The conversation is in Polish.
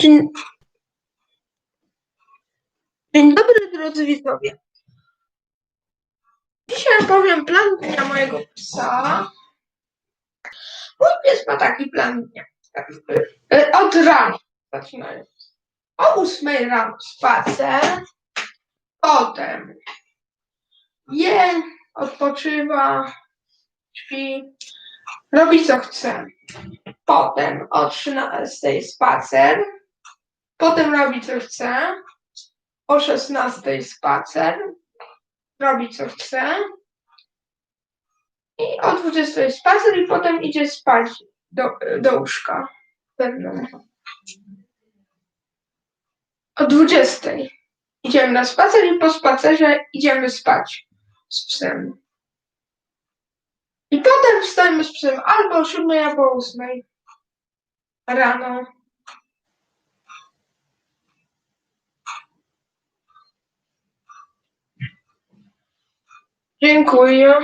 Dzień... Dzień dobry, drodzy widzowie. Dzisiaj powiem plan dnia mojego psa. Mój pies ma taki plan dnia. E, Od rana zaczynając. O ósmej rano spacer. Potem je, odpoczywa, śpi, robi co chce. Potem o 13 spacer. Potem robi co chce. O 16 spacer. Robi co chce. I o 20 spacer i potem idzie spać do, do łóżka. O 20 idziemy na spacer i po spacerze idziemy spać z psem. I potem wstajemy z psem albo o 7 albo o 8 rano. Dziękuję.